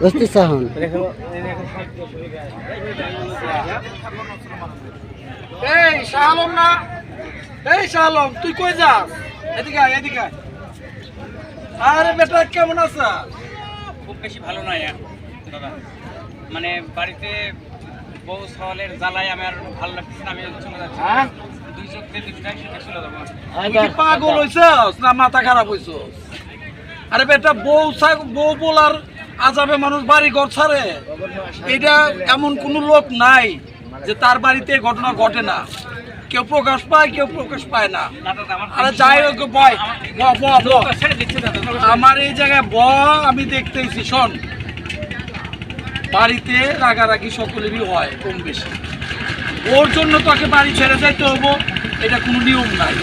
বুঝতেছ এখন এই শাহ না? এই শাহ তুই কই যাস? এদিকে আয় এদিকে আয়। আরে বেটা কেমন আছা? খুব বেশি ভালো আর দাদা। মানে বাড়িতে বউ সওয়ালের জ্বালায় আমি আর ভালো লাগতেছে না আমি চলে যাচ্ছি। হ্যাঁ? দুই চোখ দিয়ে চলে যাব। পাগল হইছস? না মাথা খারাপ হইছস? আরে বেটা বউ বউ বলার আজাবে মানুষ বাড়ি ঘর ছাড়ে। এটা এমন কোন লোক নাই যে তার বাড়িতে ঘটনা ঘটে না। কেউ প্রকাশ পায়, কেউ প্রকাশ পায় না। আরে যাই হোক আমার এই জায়গায় ব আমি দেখতেছি, শোন। বাড়িতে রাগারাগি সকলেরই হয়, কম বেশি। ওর জন্য তোকে বাড়ি ছেড়ে যাইতে হব, এটা কোনো নিয়ম নাই।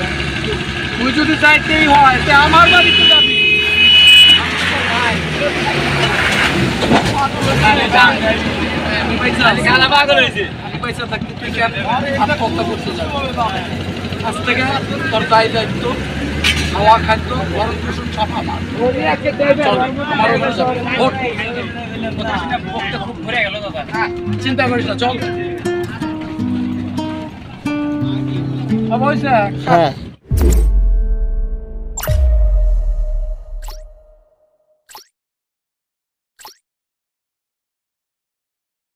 তুই যদি যাইতেই হয় আমার বাড়িতে যাবি আমি পয়সা আছি। আমি পয়সা থাকতে তুই কেন আত্মহত্যা করতে যাবি আজ থেকে তোর দায় দায়িত্ব খাওয়া খাদ্য ভরণ পোষণ সব আমার আমার খুব ভরে গেল দাদা। হ্যাঁ, চিন্তা করিস না চল। অবশ্যই হ্যাঁ।